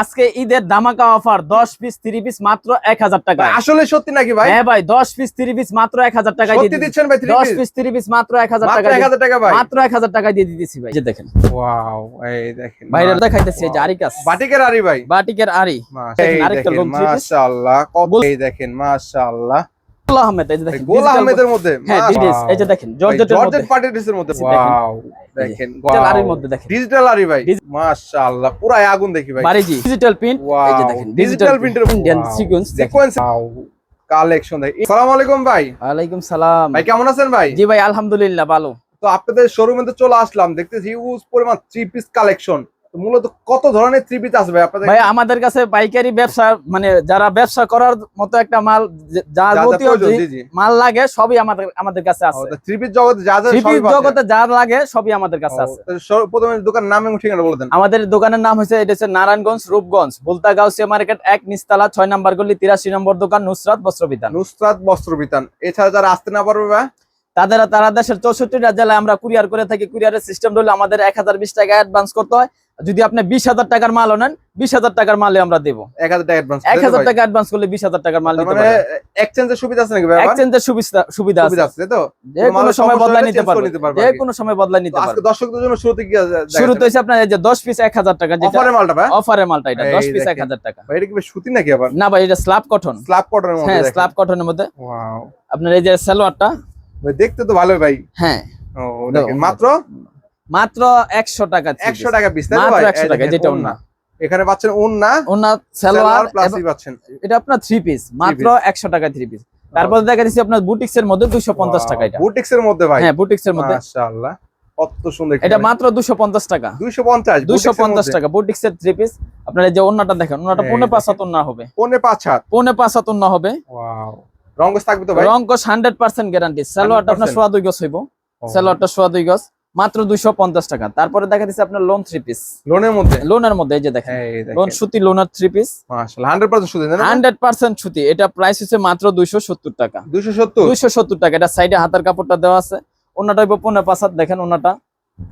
আজকে ঈদের ধামাকা অফার দশ পিস থ্রি পিস মাত্র এক হাজার টাকা। আসলে সত্যি নাকি ভাই? হ্যাঁ ভাই দশ পিস থ্রি পিস মাত্র এক হাজার টাকা দিয়ে দিচ্ছেন ভাই দশ পিস ত্রিশ থ্রি পিস মাত্র এক হাজার টাকা এক হাজার টাকা ভাই। মাত্র এক হাজার টাকা দিয়ে দিতেছি ভাই। যে দেখেন। ওয়াও এই দেখেন বাইরে দেখাইতেছি যে আরিকাস বাটিকের আরি ভাই। বাটিকের আরি। আরেকটা দেখেন মাশাআল্লাহ দেখেন মাশাআল্লাহ। গোলা আহমেদ এই যে দেখেন গোল আহমেদের মধ্যে হ্যাঁ ডিডিএস এই যে দেখেন জর্জেটের জর্জেট মধ্যে। পার্টি ড্রেসের মধ্যে দেখেন। ওয়াও দেখেন ডিজিটাল আরির মধ্যে দেখেন। ডিজিটাল আরি ভাই মাশাআল্লাহ পুরো আগুন দেখি ভাই। বারিজি ডিজিটাল প্রিন্ট এই যে দেখেন ডিজিটাল প্রিন্টের ইন্ডিয়ান সিকোয়েন্স সিকোয়েন্স কালেকশন দেখি আসসালামু আলাইকুম ভাই। ওয়ালাইকুম সালাম। ভাই কেমন আছেন ভাই? জি ভাই আলহামদুলিল্লাহ ভালো। তো আপনাদের শোরুমে তো চলে আসলাম দেখতেছি হিউজ পরিমাণ থ্রি পিস কালেকশন মূলত কত ধরনের থ্রি পিস আছে ভাই? আপনাদের ভাই আমাদের কাছে পাইকারি ব্যবসা মানে যারা ব্যবসা করার মতো একটা মাল যাবতীয় মাল লাগে সবই আমাদের আমাদের কাছে আছে। থ্রি পিস জগতে যা যা থ্রি পিস জগতে যা লাগে সবই আমাদের কাছে আছে। প্রথমে দোকান নাম এবং ঠিকানা বলে দেন। আমাদের দোকানের নাম হচ্ছে এটা হচ্ছে নারায়ণগঞ্জ রূপগঞ্জ বুলতা গাউসিয়া মার্কেট এক নিস্তালা ছয় নম্বর গলি তিরাশি নম্বর দোকান নুসরাত বস্ত্র বস্ত্রবিধান নুসরাত বস্ত্র বিতান এছাড়া যারা আসতে না পারবে তাদের তারা দেশের চৌষট্টিটা জেলায় আমরা কুরিয়ার করে থাকি। কুরিয়ারের সিস্টেম হলে আমাদের এক হাজার বিশ টাকা অ্যাডভান্স করতে হয়। যদি আপনি বিশ হাজার টাকার মালও নেন বিশ হাজার টাকার মালে আমরা দেবো। এক হাজার টাকা অ্যাডভান্স এক হাজার টাকা অ্যাডভান্স করলে বিশ হাজার টাকার মাল নিতে মানে পারবেন। এক্সচেঞ্জের সুবিধা আছে নাকি? এক্সচেঞ্জের সুবিধা সুবিধা আছে সুবিধা আছে। তাই তো? যে কোনো সময় হলে নিতে change করে পারবে যে কোনো সময় বদলাই তো নিতে আজকে পারবে দর্শকদের জন্য শুরুতে কি শুরুতে হচ্ছে আপনার এই যে দশ পিস এক হাজার টাকা যেটা অফারের মালটা ভাই? অফারের মালটা এটা এই দশ পিস এক দেখেন। হাজার টাকা। ভাই এটা কি সুতি নাকি আবার? না ভাই এটা স্ল্যাব কটন স্ল্যাব কটনের মধ্যে হ্যাঁ। স্ল্যাব কটনের মধ্যে। ওয়াও আপনার এই যে সালোয়ারটা ভাই দেখতে তো ভালো ভাই। হ্যাঁ। ও মাত্র মাত্র একশো টাকা three একশো piece। টাকা পিস মাত্র ভাই? একশো এই টাকা যেটা ওড়না। ওনা এখানে পাচ্ছেন ওন্না সালোয়ার পাচ্ছেন। এটা আপনার থ্রি পিস মাত্র একশো টাকা থ্রি পিস তারপর দেখা দিচ্ছি আপনার বুটিক্স এর মধ্যে দুশো পঞ্চাশ টাকা এটা। বুটিক্স এর মধ্যে ভাই। হ্যাঁ বুটিক্স এর মধ্যে। মাশাআল্লাহ কত সুন্দর এটা মাত্র দুশো পঞ্চাশ টাকা। 250 দুশো পঞ্চাশ টাকা বুটিক্স এর থ্রি পিস আপনার যে দেখেন ওনাটা এই পৌনে পাঁচ হাত ওনা হবে। পনে পাঁচ হাত পৌনে পাঁচ হাত ওনা হবে। ওয়াও থাকবে তো ভাই? গ্যারান্টি সালোয়ারটা আপনার 100% সোয়া দুই গজ হইব। সালোয়ারটা সোয়া দুই গজ। মাত্র দুইশো পঞ্চাশ টাকা। তারপরে দেখা দিচ্ছে আপনার লোন থ্রি পিস লোনের মধ্যে? লোনের মধ্যে এই যে দেখেন। লোন সুতি লোনের থ্রি পিস মাশাআল্লাহ 100% সুদি হান্ড্রেড পার্সেন্ট সুতি। এটা প্রাইস হচ্ছে মাত্র দুইশো সত্তর টাকা। 270 দুইশো সত্তর টাকা। এটা সাইডে হাতের কাপড়টা দেওয়া আছে। ওনাটা পনেরো পাঁচ দেখেন ওনাটা।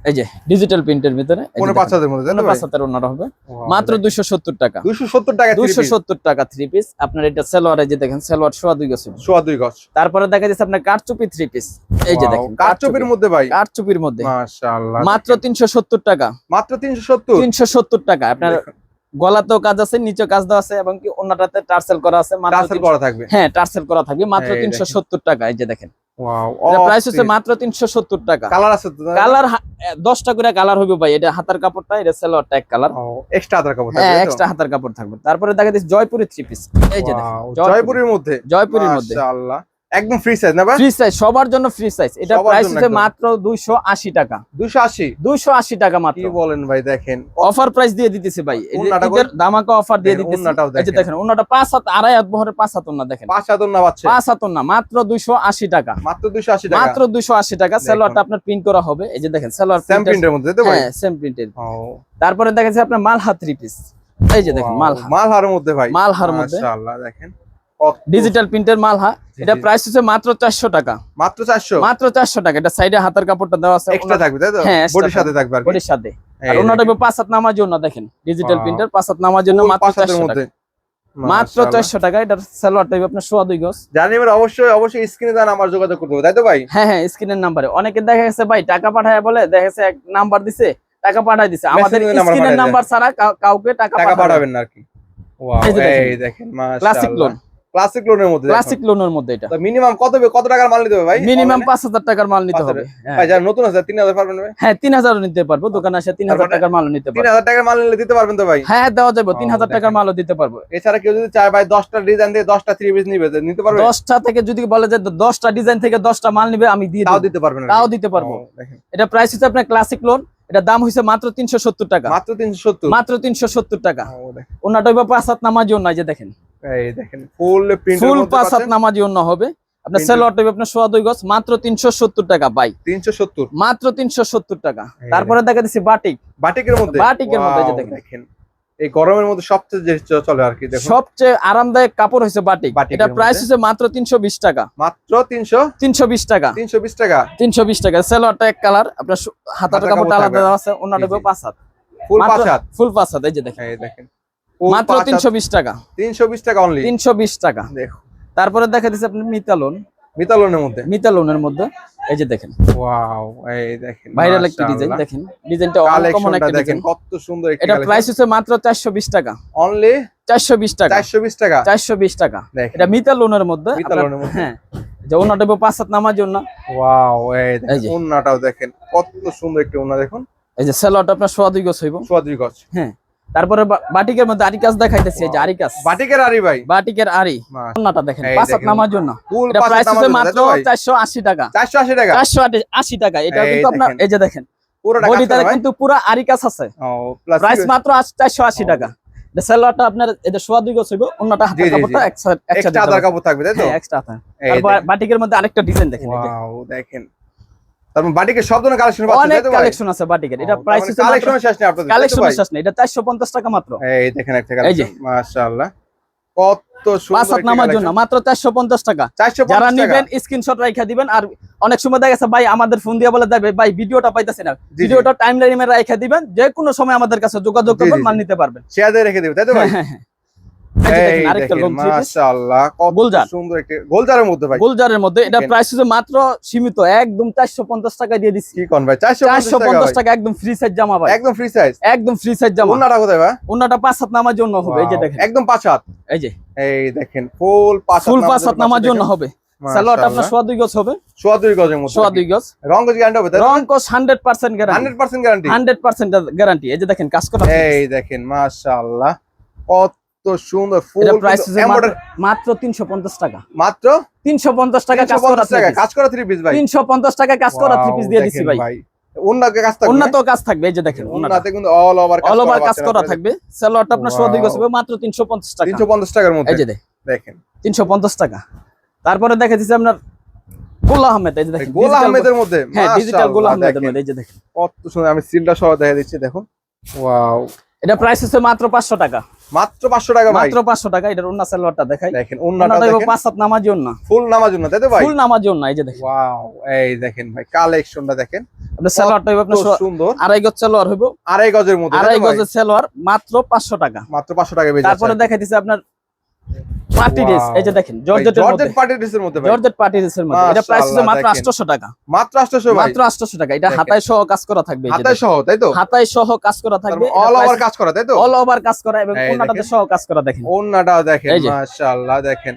এই যে ডিজিটাল প্রিন্টের ভিতরে পাঁচ হাতের মধ্যে পাঁচ হাতের হবে। মাত্র। দুইশো সত্তর টাকা। 270 টাকা দুইশো সত্তর টাকা থ্রি পিস আপনার এটা সালোয়ার যে দেখেন সালোয়ার সোয়া দুই সোয়া দুই গজ। তারপরে দেখা যাচ্ছে আপনার কারচুপি থ্রি পিস এই যে দেখেন কারচুপির মধ্যে ভাই। কারচুপির মধ্যে। মাত্র তিনশো সত্তর টাকা। মাত্র 370 তিনশো সত্তর টাকা। আপনার গলাতেও কাজ আছে নিচে কাজ দেওয়া আছে এবং কি অন্যটাতে টার্সেল করা আছে টার্সেল করা থাকবে। হ্যাঁ টার্সেল করা থাকবে মাত্র তিনশো সত্তর টাকা। এই যে দেখেন প্রাইস হচ্ছে মাত্র তিনশো সত্তর টাকা। কালার আছে তো কালার দশটা করে কালার হবে ভাই এটা হাতার কাপড়টা এটা কালার এক্সট্রা হাতার কাপড় হ্যাঁ থাকবে এক্সট্রা হাতার কাপড় থাকবে। তারপরে দেখা যাচ্ছে জয়পুরি থ্রি পিস এই যে দেখেন জয়পুরের মধ্যে। জয়পুরের মধ্যে। মাশাআল্লাহ। একদম ফ্রি সাইজ না ভাই? ফ্রি সাইজ সবার জন্য ফ্রি সাইজ এটা প্রাইস হচ্ছে মাত্র দুইশো আশি টাকা। 280 দুইশো আশি টাকা মাত্র। কি বলেন ভাই দেখেন। অফার প্রাইস দিয়ে দিতেছি ভাই। ঈদের দামাকা অফার দিয়ে দিতেছি। এই যে দেখেন। ওন্নাটা পাঁচ হাত আড়াই হাত বহরের পাঁচ হাত ওন্না দেখেন। পাঁচ হাজার না পাচ্ছে। পাঁচ হাত ওন্না মাত্র দুইশো আশি টাকা। মাত্র 280 টাকা। মাত্র দুইশো আশি টাকা। দেখুন। সালোয়ারটা আপনার প্রিন্ট করা হবে। এই যে দেখেন সালোয়ার স্যাম প্রিন্টের মধ্যে তো ভাই? হ্যাঁ সেম প্রিন্টেড ও। তারপরে দেখেন আপনার মালহা থ্রি পিস এই যে দেখেন wow, মালহা। মালহারের মধ্যে ভাই। মালহার মধ্যে। মাশাআল্লাহ দেখেন। ডিজিটাল প্রিন্টের মাল জি, এটা প্রাইস হচ্ছে মাত্র চারশো টাকা। মাত্র 400 মাত্র চারশো টাকা। এটা সাইডে হাতের কাপড়টা দেওয়া আছে। এক্সট্রা থাকবে তাই তো? হ্যাঁ, বডির সাথে থাকবে। আর বডির সাথে। আর ওনাটা পাঁচ হাত নামার জন্য দেখেন ডিজিটাল. প্রিন্টার পাঁচ হাত নামার জন্য মাত্র পাঁচ হাতের চারশো মধ্যে। টাকা। মাত্র মাশাআল্লাহ। চারশো টাকা। এটার সালোয়ার টাইপ আপনার সোয়া দুই গজ। জানি এবার অবশ্যই অবশ্যই স্ক্রিনে দেন আমার যোগাযোগ করতে হবে তাই তো ভাই? হ্যাঁ হ্যাঁ স্ক্রিনের নাম্বারে অনেকে দেখা গেছে ভাই টাকা পাঠায় বলে দেখা গেছে এক নাম্বার দিছে টাকা পাঠায় দিছে। আমাদের স্ক্রিনের নাম্বার ছাড়া কাউকে টাকা টাকা পাঠাবেন না আর কি। ওয়াও এই দেখেন। এই ক্লাসিক লোন ক্লাসিক লোনের মধ্যে ক্লাসিক লোনের মধ্যে এটা। মিনিমাম কত কত টাকার মাল নিতে হবে ভাই? মিনিমাম Online-এ? পাঁচ হাজার টাকার মাল নিতে হবে। হ্যাঁ। ভাই যারা নতুন আছে 3000 পারবেন ভাই? হ্যাঁ তিন হাজারও নিতে পারব। দোকানে আসে তিন হাজার তারপরে? টাকার মালও নিতে পারব। 3000 টাকার মাল নিলে দিতে পারবেন তো ভাই? হ্যাঁ হ্যাঁ দেওয়া যাবে। তিন ও, হাজার টাকার মালও দিতে পারব। এছাড়া কেউ যদি চায় ভাই 10টা ডিজাইন দিয়ে 10টা থ্রি পিস নিবে নিতে পারবে? দশটা থেকে যদি বলে যে দশটা ডিজাইন থেকে দশটা মাল নিবে আমি দিয়ে তাও দিতে পারবেন তাও দিতে পারব। এটা প্রাইস হচ্ছে আপনার ক্লাসিক লোন এটা দাম হচ্ছে মাত্র তিনশো সত্তর টাকা। মাত্র 370 মাত্র তিনশো সত্তর টাকা। ও, দেখেন। ওনাটা হইবা পাঁচ হাত নামাজি নাই যে দেখেন। এই দেখেন ফুল প্রিন্ট ফুল পাঁচ হাত নামাজি অন্য হবে। আপনার সেলোয়ার টাইপ আপনার সোয়া দুই গজ মাত্র তিনশো সত্তর টাকা বাই 370 মাত্র তিনশো সত্তর টাকা। তারপরে দেখা বাটিক। বাটিকের মধ্যে? বাটিকের মধ্যে, দেখেন। এই গরমের মধ্যে সবচেয়ে যে চলে আর কি সবচেয়ে আরামদায়ক কাপড় হচ্ছে বাটিক। এটা প্রাইস হচ্ছে মাত্র তিনশো বিশ টাকা। মাত্র 300 তিনশো বিশ টাকা। 320 টাকা? তিনশো বিশ টাকা। সেলোয়ারটা এক কালার। আপনার হাতার কাপড়টা কাপড় আলাদা আছে। পাঁচ হাত। ফুল পাঁচ হাত? ফুল পাঁচ হাত এই যে দেখেন। দেখেন। মাত্র তিনশো বিশ টাকা। তিনশো বিশ টাকা অনলি তিনশো বিশ টাকা। দেখো। তারপরে দেখা দিচ্ছে আপনি মিতালন। মিতালনের মধ্যে। মিতালনের মধ্যে। এই যে দেখেন। ওয়াও এই দেখেন ভাইরাল একটি ডিজাইন দেখেন। ডিজাইনটা অনকমন একটা দেখেন কত সুন্দর একটি এটা প্রাইস হচ্ছে মাত্র চারশো বিশ টাকা। অনলি চারশো বিশ টাকা। চারশো বিশ টাকা। চারশো বিশ টাকা। দেখেন। এটা মিতালনের মধ্যে। মিতালনের মধ্যে। হ্যাঁ। যে ওনাটা পাঁচ সাত নামার জন্য। ওয়াও এই দেখেন যে। ওন্নাটাও দেখেন কত সুন্দর একটি ওন্না দেখুন। এই যে সেলটা আপনার সোয়া দুই গছ হইব। চুয়াত্রিশ গজ। হ্যাঁ। তারপরে বাটিকের মধ্যে আরিকাস দেখাইতেছি এই যে আরিকাস। বাটিকের আরি ভাই। বাটিকের আরি। মাস দেখেন এই পাঁচ সাত নামার জন্য। এটা প্রাইস হচ্ছে মাত্র তো? ভাই? চারশো আশি টাকা। চারশো আশি টাকা? চারশো আশি টাকা। এটা কিন্তু আপনার এই যে দেখেন। বডিটারে কাজ করা, কিন্তু পুরো আরিকাস আছে। ও, plus প্রাইস মাত্র চারশো আশি ও। টাকা। এটা সেলোয়ারটা আপনার এটা সোয়া দুই গছ অন্যটা জি, কাপড়টা। একসাথে extra কাপড় থাকবে তাই তো? হ্যাঁ এক্সট্রা হাতে তারপর বাটিকের মধ্যে আরেকটা ডিজাইন দেখেন দেখেন। তারপর বাটিকের সব ধরনের কালেকশন পাচ্ছেন অনেক তাই তো ভাই? কালেকশন আছে বাটিকের। এটা প্রাইস মানে হচ্ছে কালেকশনের শেষ নেই আপনাদের কালেকশন শেষ নেই এটা চারশো পঞ্চাশ টাকা মাত্র। এই দেখেন একটা কালেকশন মাশাআল্লাহ। কত সুন্দর হাত নামার জন্য মাত্র চারশো পঞ্চাশ টাকা। যারা স্ক্রিনশট দিবেন আর অনেক সময় দেখা গেছে ভাই আমাদের ফোন দিয়ে বলে দেবে ভাই ভিডিওটা পাইতেছে না। ভিডিওটা টাইম লাইনে রাখা দিবেন যে কোনো সময় আমাদের কাছে যোগাযোগ করবেন মাল নিতে পারবেন। শেয়ার দিয়ে রেখে দিবে তাই তো ভাই? গোলজারের মধ্যে ভাই। গোলজারের মধ্যে। এটা প্রাইস মাত্র সীমিত একদম চারশো পঞ্চাশ টাকা দিয়ে দিচ্ছি। কি কোন ভাই? 450 চারশো পঞ্চাশ টাকা একদম ফ্রি সাইজ জামা ভাই। একদম ফ্রি সাইজ একদম ফ্রি সাইজ জামা। ওন্নাটা কোথায় ভাই? ওনাটা পাঁচ হাত নামার জন্য হবে এই যে দেখেন। একদম পাঁচ হাত। এই যে। এই দেখেন ফুল পাঁচ ফুল পাঁচ হাত নামার জন্য হবে। সালোয়ারটা আপনার সোয়া দুই গজ হবে। সোয়া দুই গজের মধ্যে সোয়া দুই গজ। রং গজ গ্যারান্টি হবে রং hundred percent guarantee hundred percent guarantee hundred percent guarantee এই যে দেখেন কাজ করা এই দেখেন মাশাআল্লাহ। কত সুন্দর ফুল প্রাইস মাত্র তিনশো পঞ্চাশ টাকা। মাত্র? তিনশো পঞ্চাশ টাকা কাজ করা 350 টাকা কাজ করা থ্রি পিস ভাই। তিনশো পঞ্চাশ টাকা কাজ করা থ্রি পিস দিয়ে ভাই। অন্যকে কাজ থাকবে উন্নত কাজ থাকবে এই যে দেখেন অন্যতে কিন্তু অল ওভার অল ওভার কাজ করা থাকবে। সালোয়ারটা আপনার সোয়া দুই গজ হবে মাত্র তিনশো পঞ্চাশ টাকা। তিনশো পঞ্চাশ টাকার মধ্যে। এই যে দেখেন। তিনশো পঞ্চাশ টাকা। তারপরে দেখা দিচ্ছে আপনার গোলা আহমেদ এই যে দেখেন গোলা আহমেদের মধ্যে হ্যাঁ ডিজিটাল গোল আহমেদের মধ্যে এই যে দেখেন। কত সুন্দর আমি সিলটা সহ দেখা দিচ্ছি দেখুন। ওয়াও এটা প্রাইস হচ্ছে মাত্র পাঁচশো টাকা। মাত্র পাঁচশো টাকা ভাই। মাত্র পাঁচশো টাকা এটার অন্য সালোয়ারটা দেখাই। দেখেন পাঁচ সাত নামার জন্য ফুল নামাজ জন্য তাই তো ভাই? ফুল নামার জন্য এই যে দেখেন। ওয়াও এই দেখেন ভাই কালেকশনটা দেখেন। আপনার সালোয়ারটা আপনার সুন্দর। আড়াই গজ সালোয়ার হইব। আড়াই গজের মধ্যে আড়াই গজের সালোয়ার মাত্র পাঁচশো টাকা। মাত্র পাঁচশো টাকা বেজে তারপরে আপনার পার্টি ড্রেস এই যে দেখেন জর্জেটের জর্জেট পার্টি ড্রেসের মধ্যে জর্জেট পার্টি ড্রেসের মধ্যে। এটা প্রাইস হচ্ছে মাত্র 800 টাকা। মাত্র 800 ভাই। মাত্র 800 টাকা। এটা হাতায় সহ কাজ করা থাকবে হাতায় সহ তাই তো? হাতায় সহ কাজ করা থাকবে। অল ওভার কাজ করা তাই তো? অল ওভার কাজ করা এবং এই সহ কাজ করা দেখেন। ওন্নাটাও দেখেন মাশাআল্লাহ দেখেন।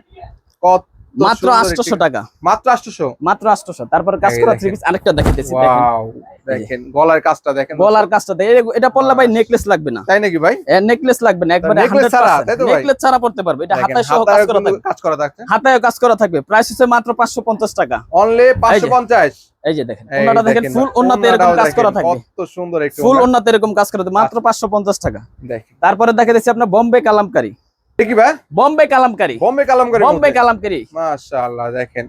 কত মাত্র সুন্দর 800 টাকা। মাত্র 800 মাত্র 800 তারপরে কাজ করা থ্রি পিস আরেকটা দেখাইতেছি দেখেন। দেখেন গলার কাজটা দেখেন। গলার কাজটা দেখেন। এটা- পড়লে ভাই নেকলেস লাগবে না। তাই নাকি ভাই? নেকলেস লাগবে না। একবারে necklace ছাড়া, তাই তো ভাই? নেকলেস ছাড়া পড়তে পারবে। এটা হাতায় সহ কাজ করা থাকবে। কাজ করা থাকছে। হাতায় কাজ করা থাকবে। প্রাইস হচ্ছে মাত্র 550 টাকা। অনলি 550 এই যে দেখেন ওনাটা দেখেন ফুল ওনাতে এরকম কাজ করা থাকবে। কত সুন্দর একটু ফুল। ওনাতে এরকম কাজ করা থাকবে। মাত্র 550 টাকা। দেখেন। তারপরে দেখা যাচ্ছে আপনার বোম্বে কালামকারি ভাই? বোম্বে কালামকারি। বোম্বে বোম্বে কালামকারি। মাশাআল্লাহ দেখেন।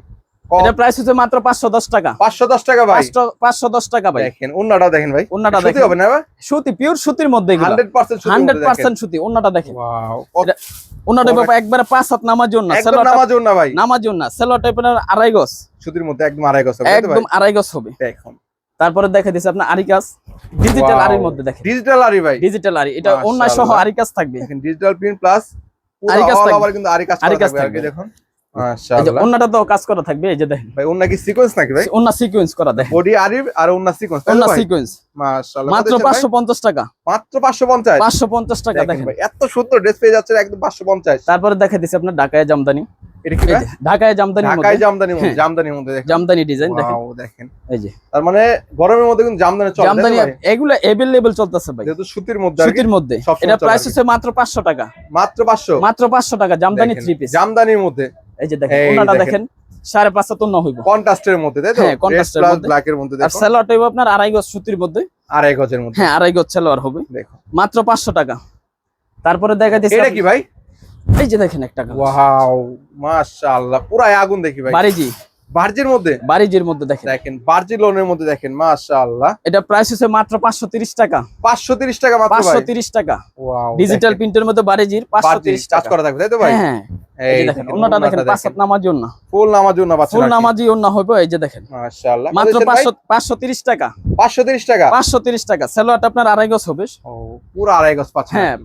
এটা প্রাইস হচ্ছে মাত্র 510 টাকা। 510 টাকা ভাই? 510 টাকা ভাই। দেখেন ওন্নাটা দেখেন ভাই। ওন্নাটা সুতি দেখেন। হবে না ভাই? সুতি পিওর সুতির মধ্যে এগুলো। 100% সুতি 100% সুতি ওন্নাটা দেখেন। ওয়াও ওন্নাটা বাবা একবারে পাঁচ হাত নামার জন্য একদম নামাজ ভাই। সেলোয়ার টাইপের আড়াই গজ। সুতির মধ্যে একদম আড়াই গজ হবে একদম আড়াই গজ হবে। দেখুন। তারপরে দেখা দিচ্ছে আপনার আরিকাস ডিজিটাল আরির মধ্যে দেখেন। ডিজিটাল আরি ভাই। ডিজিটাল আরি এটা অন্য সহ মাশাআল্লাহ। আরিকাস থাকবে। ডিজিটাল প্রিন্ট প্লাস কাজ করা থাকবে কি দেখুন। এই যে মাশাআল্লাহ। অন্যটা তো কাজ করা থাকবে এই যে দেখেন। ভাই ওন্না কি সিকোয়েন্স নাকি ভাই? অন্য সিকোয়েন্স করা দেখেন। বডি আরি আর ওন্না সিকোয়েন্স তাই অন্য তো ভাই? সিকোয়েন্স মাশাআল্লাহ। মাত্র কত দিচ্ছেন ভাই? 550 টাকা। মাত্র 550 550 টাকা দেখেন ভাই এত সুন্দর ড্রেস পেয়ে যাচ্ছে একদম 550 তারপরে দেখা দিচ্ছে আপনার ঢাকায় জামদানি। এটা কি ঢাকায় ঢাকায় মধ্যে মধ্যে হ্যাঁ। জামদানির মধ্যে দেখেন। জামদানি ডিজাইন দেখেন। দেখেন। এই যে। তার মানে গরমের মধ্যে কিন্তু জামদানি চলে জামদানি ভাই? এগুলো চলতেছে ভাই। যেহেতু সুতির মধ্যে আর কি, সুতির মধ্যে। এটা প্রাইস হচ্ছে মাত্র 500 টাকা। মাত্র 500 মাত্র 500 টাকা জামদানি থ্রি পিস জামদানির মধ্যে। এই যে দেখেন ওনাটা দেখেন। দেখেন সাড়ে পাঁচশো তো হইব। কন্ট্রাস্টের মধ্যে তাই তো? হ্যাঁ, মধ্যে। আর সেলোয়ার হইব আপনার আড়াই গজ সুতির মধ্যে। আড়াই গজের মধ্যে। হ্যাঁ আড়াই গজ সেলোয়ার হবে। মাত্র পাঁচশো টাকা। তারপরে দেখা দিচ্ছে এটা কি ভাই? এই যে দেখেন একটা। ওয়াও মাশাআল্লাহ পুরাই আগুন দেখি ভাই। বার্জির মধ্যে? বারিজির মধ্যে দেখেন। দেখেন বার্জি লোনের মধ্যে দেখেন মাশাআল্লাহ। এটা প্রাইস হচ্ছে মাত্র পাঁচশো তিরিশ টাকা। 530 টাকা মাত্র পাঁচশো ভাই তিরিশ টাকা। ওয়াও ডিজিটাল প্রিন্টের মধ্যে বারিজির পাঁচশো বার্জি তিরিশ চার্জ করা থাকবে তাই তো ভাই? হ্যাঁ এই দেখেন দেখেন ফুল নামাজি হবে এই যে দেখেন। মাশাআল্লাহ। মাত্র টাকা। 530 টাকা? পাঁচশো তিরিশ টাকা। সেলোয়ারটা আপনার আড়াই গজ হবে। ও পুরো আড়াই গজ পাচ্ছেন হ্যাঁ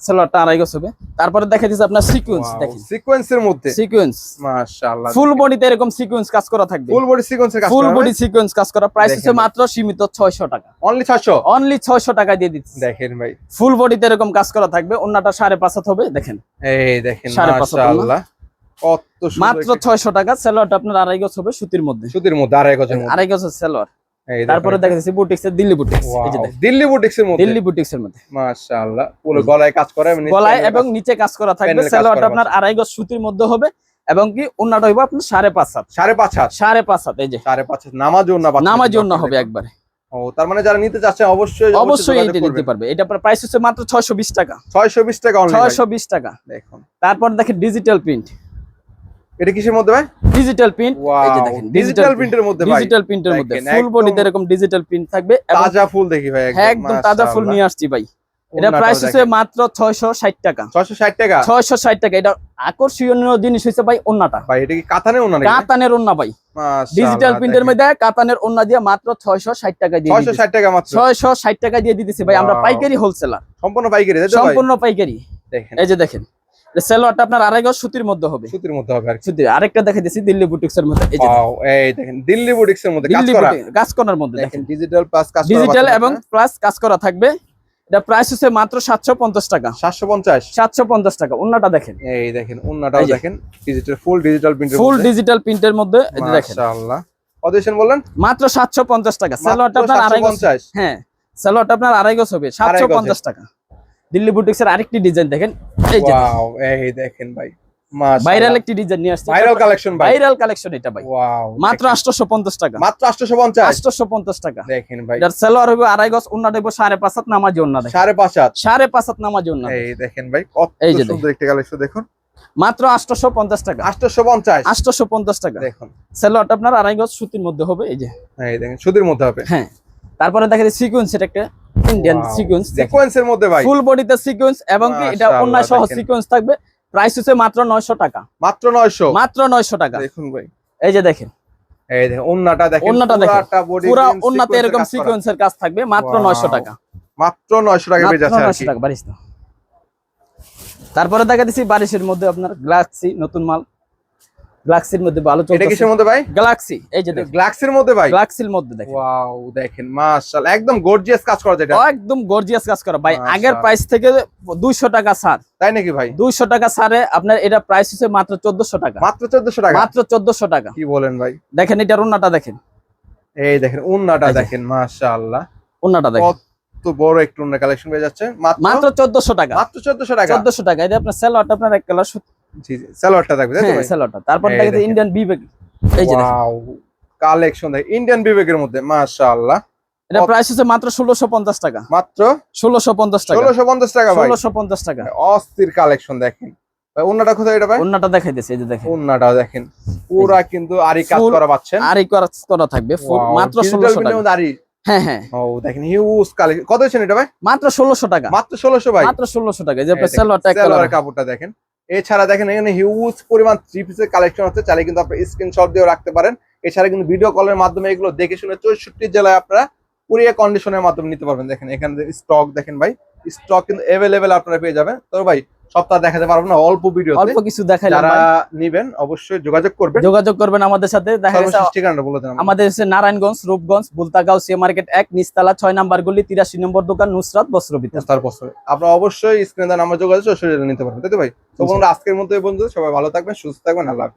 সেলোয়ারটা আড়াই গজ হবে। তারপরে দেখা দিচ্ছে আপনার সিকোয়েন্স দেখেন। সিকোয়েন্সের মধ্যে। সিকোয়েন্স মাশাআল্লাহ ফুল বডিতে এরকম সিকোয়েন্স কাজ করা থাকবে। ফুল বডি সিকোয়েন্সের কাজ ফুল বডি সিকোয়েন্স কাজ করা। প্রাইস হচ্ছে মাত্র সীমিত ছয়শো টাকা। অনলি 600 অনলি ছয়শো টাকা দিয়ে দিচ্ছি। দেখেন ভাই। ফুল বডিতে এরকম কাজ করা থাকবে। অন্যটা সাড়ে পাঁচ হাত হবে দেখেন। এই দেখেন মাশাআল্লাহ। কত সুন্দর মাত্র একটি- ছয়শো টাকা সেলোয়ারটা আপনার আড়াই গজ হবে সুতির মধ্যে। সুতির মধ্যে আড়াই গজের মধ্যে। আড়াই গজ সেলোয়ার। তারপরে দেখা যাচ্ছে বুটিক্স এর দিল্লি বুটিক্স এই যে Wow, দেখেন। দিল্লি মধ্যে? দিল্লি বুটিক্স এর মধ্যে। মাশাআল্লাহ পুরো গলায় কাজ করে গলায় এবং নিচে কাজ করা থাকবে। সেলোয়ারটা আপনার আড়াই গজ সুতির মধ্যে হবে এবং কি অন্যটা হইব আপনার সাড়ে পাঁচ হাত। সাড়ে পাঁচ হাত? সাড়ে পাঁচ হাত এই যে। সাড়ে পাঁচ হাত নামাজ না নামার জন্য হবে একবারে। ও তার মানে যারা নিতে চাচ্ছে অবশ্যই অবশ্যই এইটা নিতে পারবে। এটা প্রাইস হচ্ছে মাত্র ছয়শো বিশ টাকা। ছয়শো বিশ টাকা অনলি ছয়শো বিশ টাকা। দেখুন। তারপর দেখেন ডিজিটাল প্রিন্ট এটা কিসের মধ্যে ভাই? ডিজিটাল প্রিন্ট এই যে দেখেন ডিজিটাল প্রিন্টের মধ্যে ভাই। ডিজিটাল প্রিন্টের মধ্যে। ফুল বডিতে এরকম ডিজিটাল প্রিন্ট থাকবে তাজা ফুল দেখি ভাই একদম তাজা ফুল নিয়ে আসছি ভাই। এটা প্রাইস হচ্ছে মাত্র ছয়শো ষাট টাকা। ছয়শো ষাট টাকা? ছয়শো ষাট টাকা। এটা আকর্ষণীয় জিনিস হচ্ছে ভাই ওন্নাটা ভাই এটা কি কাতানে ওনা নাকি? কাতানের ওন্না ভাই। ডিজিটাল প্রিন্টের মধ্যে কাতানের ওন্না দিয়ে মাত্র ছয়শো ষাট টাকা দিয়ে ছয়শো ষাট টাকা মাত্র? ছয়শো ষাট টাকা দিয়ে দিতেছি ভাই। আমরা পাইকারি হোলসেলার সম্পূর্ণ পাইকারি সম্পূর্ণ পাইকারি। দেখেন। এই যে দেখেন সেলোয়ারটা আপনার আড়াই গজ সুতির মধ্যে হবে। সুতির মধ্যে হবে আর সুতির আরেকটা দিল্লি বুটিক্স এর মধ্যে। এই যে এই দেখেন দিল্লি মধ্যে কাজ করা। কাজ করার মধ্যে দেখেন ডিজিটাল প্লাস কাজ করা ডিজিটাল এবং প্লাস কাজ করা থাকবে। এটা প্রাইস হচ্ছে মাত্র সাতশো পঞ্চাশ টাকা। সাতশো পঞ্চাশ? সাতশো পঞ্চাশ টাকা অন্যটা দেখেন। এই দেখেন ওন্নাটাও দেখেন ডিজিটাল ফুল ডিজিটাল প্রিন্টের ফুল ডিজিটাল প্রিন্টের মধ্যে এই দেখেন। মাশাআল্লাহ। বললেন? মাত্র সাতশো পঞ্চাশ টাকা। সেলোয়ারটা আপনার আড়াই গজ। হ্যাঁ সেলোয়ারটা আপনার আড়াই গজ হবে সাতশো পঞ্চাশ টাকা। দিল্লি বুটিক্স এর আরেকটি ডিজাইন দেখেন। এই যে। ওয়াও এই দেখেন ভাই। ভাইরাল একটি ডিজাইন নিয়ে আসছে। ভাইরাল কালেকশন ভাই। ভাইরাল কালেকশন এটা ভাই। ওয়াও মাত্র আটশোশো পঞ্চাশ টাকা। মাত্র 850 আটশোশো পঞ্চাশ টাকা। দেখেন ভাই। এটার সেলোয়ার হবে আড়াই গজ অন্য দেবো সাড়ে পাঁচ হাত নামাজি অন্য দেখেন সাড়ে পাঁচ হাত। নামাজি অন্য এই দেখেন ভাই কত সুন্দর একটা কালেকশন দেখুন। মাত্র আটশোশো পঞ্চাশ টাকা। 850 আটশোশো পঞ্চাশ টাকা। দেখুন। সেলোয়ারটা আপনার আড়াই গজ সুতির মধ্যে হবে এই যে। এই দেখেন সুদের মধ্যে হবে। হ্যাঁ। তারপরে দেখেন সিকোয়েন্স এটা একটা ইন্ডিয়ান সিকোয়েন্স সিকোয়েন্সের মধ্যে ভাই। ফুল বডিতে সিকোয়েন্স এবং কি এটা অন্য সহ সিকোয়েন্স থাকবে। প্রাইস হচ্ছে মাত্র নয়শো টাকা। মাত্র 900 মাত্র নয়শো টাকা। দেখুন ভাই। এই যে দেখেন। এই দেখেন ওন্নাটা দেখেন ওন্নাটা পুরা এরকম সিকোয়েন্সের কাজ থাকবে মাত্র Wow, নয়শো টাকা। মাত্র 900 টাকা পেয়ে মাত্র যাচ্ছে আর নয়শো কি। টাকা বারিশ। তারপরে দেখা দিচ্ছি বারিশের মধ্যে আপনার গ্লাক্সি নতুন মাল। গ্লাক্সির মধ্যে ভালো এটা কিসের মধ্যে ভাই? গ্লাক্সি এই যে দেখেন। গ্লাক্সের মধ্যে ভাই? গ্লাক্সির মধ্যে দেখেন। ওয়াও দেখেন মাশাআল্লাহ একদম গর্জিয়াস কাজ করা যেটা। একদম গর্জিয়াস কাজ করা। ভাই আগের প্রাইস থেকে দুইশো টাকা ছাড়। তাই নাকি ভাই? দুইশো টাকা ছাড়ে আপনার এটা প্রাইস হচ্ছে মাত্র চোদ্দশো টাকা। মাত্র 1400 টাকা? মাত্র চোদ্দশো টাকা। কি বলেন ভাই? দেখেন এটা রুনাটা দেখেন। এই দেখেন উন্নাটা দেখেন মাশাআল্লাহ। উন্নাটা দেখেন। কত বড় একটু কালেকশন পেয়ে যাচ্ছে মাত্র মাত্র চোদ্দশো টাকা। মাত্র 1400 টাকা। চোদ্দশো টাকা। এটা আপনার সেলোয়ারটা আপনার এক কালার জি জি সালোয়ারটা থাকবে হ্যাঁ ভাই? তারপর দেখেন দেখেন। ইন্ডিয়ান বিবেক এই যে ওয়াও কালেকশন দেখ ইন্ডিয়ান বিবেকের মধ্যে মাশাআল্লাহ। এটা প্রাইস হচ্ছে মাত্র ষোলোশো টাকা। মাত্র? ষোলোশো টাকা। 1650 টাকা ভাই। ষোলোশো পঞ্চাশ টাকা। অস্থির কালেকশন দেখেন। ভাই উন্নাটা কোথায় এটা ভাই? অন্যটা দেখাই দিচ্ছে এই যে দেখেন। দেখেন। পুরা কিন্তু আরি কাজ করা পাচ্ছেন। আর এই করা করা থাকবে মাত্র ষোলোশো টাকা। আরি হ্যাঁ হ্যাঁ। ও দেখেন হিউজ কালেকশন কত হয়েছেন এটা ভাই? মাত্র ষোলোশো টাকা। মাত্র 1600 ভাই। মাত্র ষোলোশো টাকা। যে সেলোয়ারটা কাপড়টা দেখেন। এছাড়া দেখেন এখানে হিউজ পরিমাণ থ্রি পিসের কালেকশন হচ্ছে চাইলে কিন্তু আপনি স্ক্রিনশট দিয়েও রাখতে পারেন। এছাড়া কিন্তু ভিডিও কলের মাধ্যমে এগুলো দেখে শুনে চৌষট্টি জেলায় আপনারা কুরিয়া কন্ডিশনের মাধ্যমে নিতে পারবেন। দেখেন এখানে স্টক দেখেন ভাই স্টক কিন্তু অ্যাভেলেবেল আপনারা পেয়ে যাবেন। তো ভাই সপ্তাহ দেখাতে পারব না অল্প ভিডিও অল্প কিছু দেখাই যারা নেবেন অবশ্যই যোগাযোগ করবেন। যোগাযোগ করবেন আমাদের সাথে দেখা গেছে সর্বশেষ ঠিকানাটা বলে দেন আমাদের। হচ্ছে নারায়ণগঞ্জ রূপগঞ্জ বুলতাগাঁও সি মার্কেট এক নিস্তালা ছয় নাম্বার গুলি তিরাশি নম্বর দোকান নুসরাত বস্ত্রবিতা তার বস্ত্র। আপনারা অবশ্যই স্ক্রিনে দেন আমার যোগাযোগ সরাসরি নিতে পারবেন। তাই তো ভাই? তো বন্ধুরা আজকের মতো এই বন্ধু সবাই ভালো থাকবেন সুস্থ থাকবেন আল্লাহ।